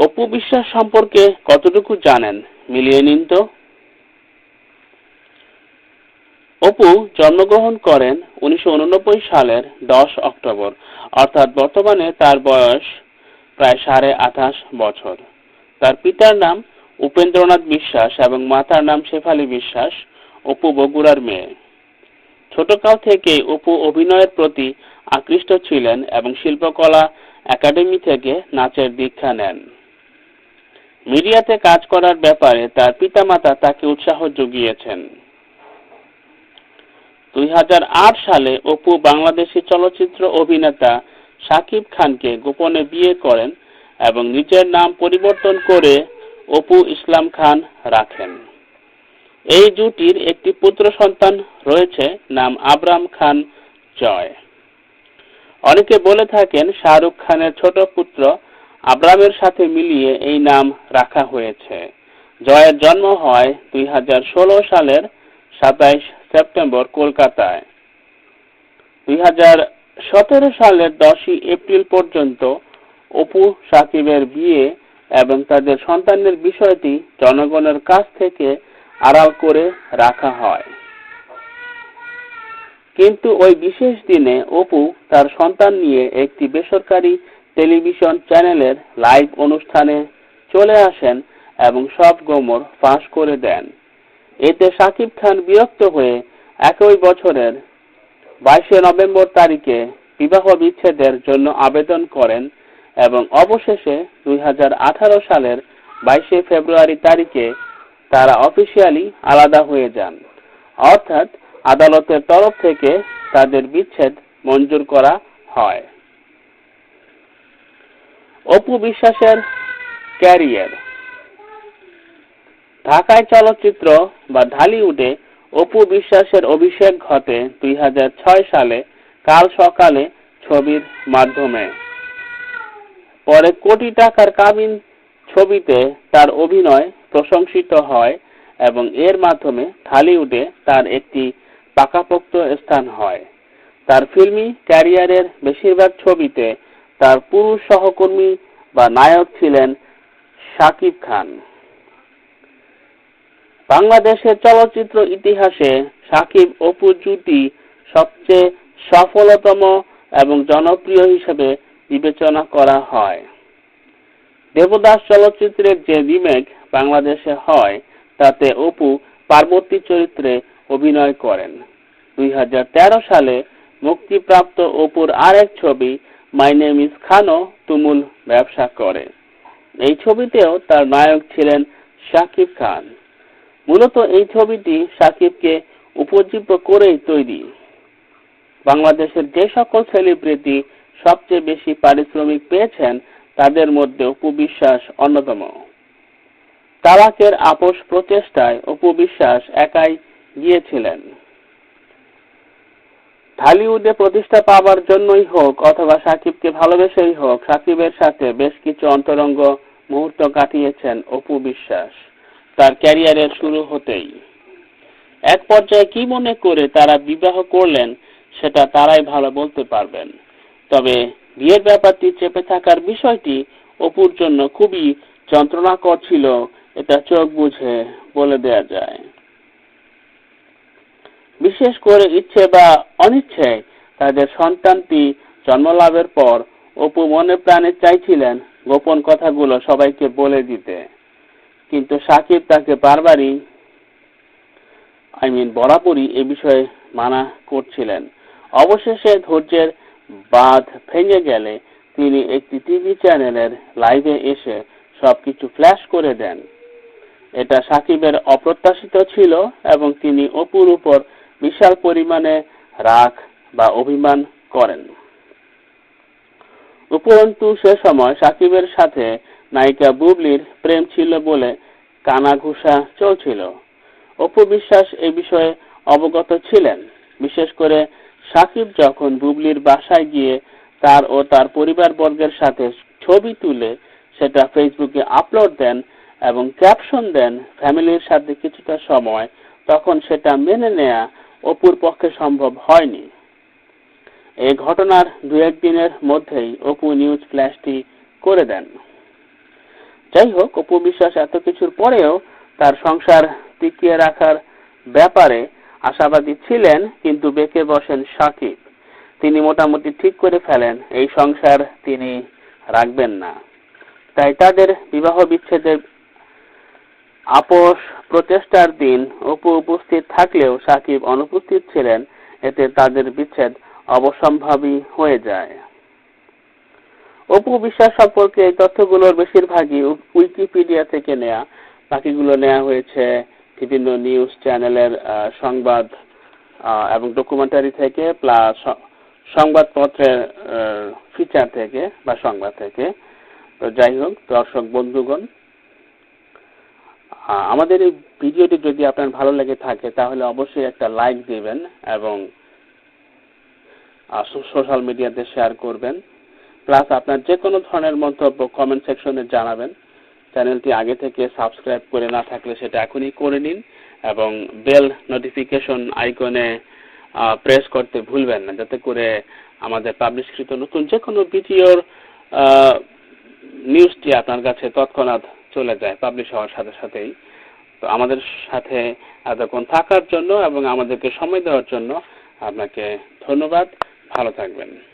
অপু বিশ্বাস সম্পর্কে কতটুকু জানেন? মিলিয়ে নিন তো। অপু জন্মগ্রহণ করেন উনিশশো উননব্বই সালের দশ অক্টোবর, অর্থাৎ বর্তমানে তার বয়স প্রায় সাড়ে আঠাশ বছর। তার পিতার নাম উপেন্দ্রনাথ বিশ্বাস এবং মাতার নাম শেফালী বিশ্বাস, অপু বগুড়ার মেয়ে। ছোটকাল থেকে অপু অভিনয়ের প্রতি আকৃষ্ট ছিলেন এবং শিল্পকলা একাডেমি থেকে নাচের দীক্ষা নেন। মিডিয়াতে কাজ করার ব্যাপারে তার পিতামাতা তাকে উৎসাহ জুগিয়েছেন দুই সালে অপু বাংলাদেশি চলচ্চিত্র অভিনেতা শাকিব খানকে গোপনে বিয়ে করেন এবং নিজের নাম পরিবর্তন করে অপু ইসলাম খান রাখেন। এই জুটির একটি পুত্র সন্তান রয়েছে, নাম আবরাম খান জয়। অনেকে বলে থাকেন শাহরুখ খানের ছোট পুত্র আবরামের সাথে মিলিয়ে এই নাম রাখা হয়েছে। জয়ের জন্ম হয় দুই সালের সাতাইশ সেপ্টেম্বর কলকাতায়। দুই সালের দশই এপ্রিল পর্যন্ত অপু সাকিবের বিয়ে এবং তাদের সন্তানের বিষয়টি জনগণের কাছ থেকে আড়াল করে রাখা হয়। কিন্তু ওই বিশেষ দিনে অপু তার সন্তান নিয়ে একটি বেসরকারি টেলিভিশন চ্যানেলের লাইভ অনুষ্ঠানে চলে আসেন এবং সব গোমর ফাঁস করে দেন। এতে শাকিব খান বিরক্ত হয়ে একই বছরের বাইশে নভেম্বর তারিখে বিবাহ বিচ্ছেদের জন্য আবেদন করেন এবং অবশেষে দুই হাজার আঠারো সালের বাইশে ফেব্রুয়ারি তারিখে তারা অফিসিয়ালি আলাদা হয়ে যান। অর্থাৎ আদালতের তরফ থেকে তাদের বিচ্ছেদ মঞ্জুর করা হয়। অপু বিশ্বাসের ক্যারিয়ার। ঢাকায় চলচ্চিত্র বা ঢালিউডে অপু বিশ্বাসের অভিষেক ঘটে দুই সালে কাল সকালে ছবির মাধ্যমে। পরে কোটি টাকার কাবিন ছবিতে তার অভিনয় প্রশংসিত হয় এবং এর মাধ্যমে ঢালিউডে তার একটি পাকাপোক্ত স্থান হয়। তার ফিল্মি ক্যারিয়ারের বেশিরভাগ ছবিতে তার পুরুষ সহকর্মী বা নায়ক ছিলেন শাকিব খান। বাংলাদেশের চলচ্চিত্র ইতিহাসে সাকিব অপু জুটি সবচেয়ে সফলতম এবং জনপ্রিয় হিসেবে বিবেচনা করা হয়। দেবদাস চলচ্চিত্রের যে রিমেক বাংলাদেশে হয়, তাতে অপু পার্বতী চরিত্রে অভিনয় করেন। দুই হাজার তেরো সালে মুক্তিপ্রাপ্ত অপুর আরেক ছবি মাই নেম ইজ খানও তুমুল ব্যবসা করে। এই ছবিতেও তার নায়ক ছিলেন শাকিব খান। মূলত এই ছবিটি সাকিবকে উপজীব্য করেই তৈরি। বাংলাদেশের যে সকল সেলিব্রিটি সবচেয়ে বেশি পারিশ্রমিক পেয়েছেন, তাদের মধ্যে অপু বিশ্বাস অন্যতম। তালাকের আপোষ প্রচেষ্টায় অপু বিশ্বাস একাই গিয়েছিলেন। ঢালিউডে প্রতিষ্ঠা পাবার জন্যই হোক অথবা সাকিবকে ভালোবেসেই হোক, সাকিবের সাথে বেশ কিছু অন্তরঙ্গ মুহূর্ত কাটিয়েছেন অপু বিশ্বাস। তার ক্যারিয়ারের শুরু হতেই। এক পর্যায়ে কি মনে করে তারা বিবাহ করলেন, সেটা তারাই ভালো বলতে পারবেন। তবে বিয়ের ব্যাপারটি চেপে থাকার বিষয়টি অপুর জন্য খুবই যন্ত্রণাকর ছিল, এটা চোখ বুঝে বলে দেয়া যায়। বিশেষ করে ইচ্ছে বা অনিচ্ছে তাদের সন্তানটি জন্মলাভের পর অপু মনে প্রাণে চাইছিলেন গোপন কথাগুলো সবাইকে বলে দিতে। কিন্তু সাকিব তাকে বারবারই আই মিন বরাবরই এ বিষয়ে মানা করছিলেন। অবশেষে ধৈর্যের বাঁধ ভেঙে গেলে তিনি একটি টিভি চ্যানেলের লাইভে এসে সবকিছু ফ্ল্যাশ করে দেন। এটা সাকিবের অপ্রত্যাশিত ছিল এবং তিনি অপুর উপর বিশাল পরিমাণে রাগ বা অভিমান করেন। উপরন্তু সে সময় সাকিবের সাথে নায়িকা বুবলির প্রেম ছিল বলে কানাঘুষা চলছিল। অপু বিশ্বাস এ বিষয়ে অবগত ছিলেন। বিশেষ করে সাকিব যখন বুবলির বাসায় গিয়ে তার ও তার পরিবারবর্গের সাথে ছবি তুলে সেটা ফেসবুকে আপলোড দেন এবং ক্যাপশন দেন ফ্যামিলির সাথে কিছুটা সময়, তখন সেটা মেনে নেয়া অপুর পক্ষে সম্ভব হয়নি। এই ঘটনার দু একদিনের মধ্যেই অপু নিউজ ফ্ল্যাশটি করে দেন। যাই হোক অপু বিশ্বাস এত কিছুর পরেও তার সংসার টিকিয়ে রাখার ব্যাপারে আশাবাদী ছিলেন, কিন্তু বেঁকে বসেন সাকিব। তিনি মোটামুটি ঠিক করে ফেলেন, এই সংসার তিনি রাখবেন না। তাই তাদের বিবাহ বিচ্ছেদের আপোষ প্রচেষ্টার দিন অপু উপস্থিত থাকলেও সাকিব অনুপস্থিত ছিলেন, এতে তাদের বিচ্ছেদ অবসম্ভাবী হয়ে যায়। অপু বিশ্বাস সম্পর্কে এই তথ্যগুলোর বেশিরভাগই উইকিপিডিয়া থেকে নেয়া। বাকিগুলো নেওয়া হয়েছে বিভিন্ন নিউজ চ্যানেলের সংবাদ এবং ডকুমেন্টারি থেকে, প্লাস সংবাদপত্রের ফিচার থেকে বা সংবাদ থেকে। তো যাই হোক, দর্শক বন্ধুগণ আমাদের এই ভিডিওটি যদি আপনার ভালো লেগে থাকে, তাহলে অবশ্যই একটা লাইক দিবেন এবং সোশ্যাল মিডিয়াতে শেয়ার করবেন। প্লাস আপনার যে কোনো ধরনের মন্তব্য কমেন্ট সেকশনে জানাবেন। চ্যানেলটি আগে থেকে সাবস্ক্রাইব করে না থাকলে সেটা এখনই করে নিন এবং বেল নোটিফিকেশন আইকনে প্রেস করতে ভুলবেন না। যাতে করে আমাদের পাবলিশকৃত নতুন যে কোনো ভিডিওর নিউজটি আপনার কাছে তৎক্ষণাৎ চলে যায় পাবলিশ হওয়ার সাথে সাথেই। তো আমাদের সাথে এতক্ষণ থাকার জন্য এবং আমাদেরকে সময় দেওয়ার জন্য আপনাকে ধন্যবাদ। ভালো থাকবেন।